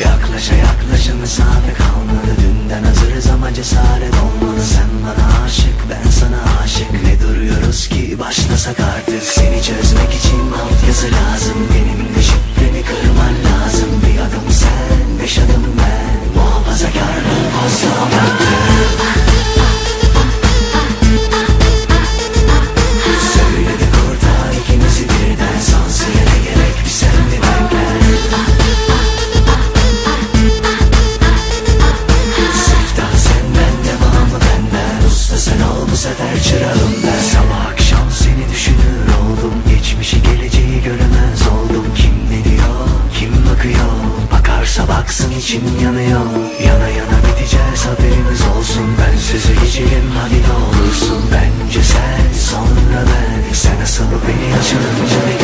Yaklaşa yaklaşa mesafe kalmadı. Dünden hazırız ama cesaret olmalı Sen bana aşık ben sana aşık. Ne duruyoruz ki başlasak artık? Seni çözmek için altyazı lazım. Benim göremez oldum. Kim ne diyor kim bakıyor? Bakarsa baksın içim yanıyor. Yana yana biteceğiz haberimiz olsun. Ben sözü geçelim hadi ne olursun. Bence sen sonra ben. Sen asıl beni açılınca görsen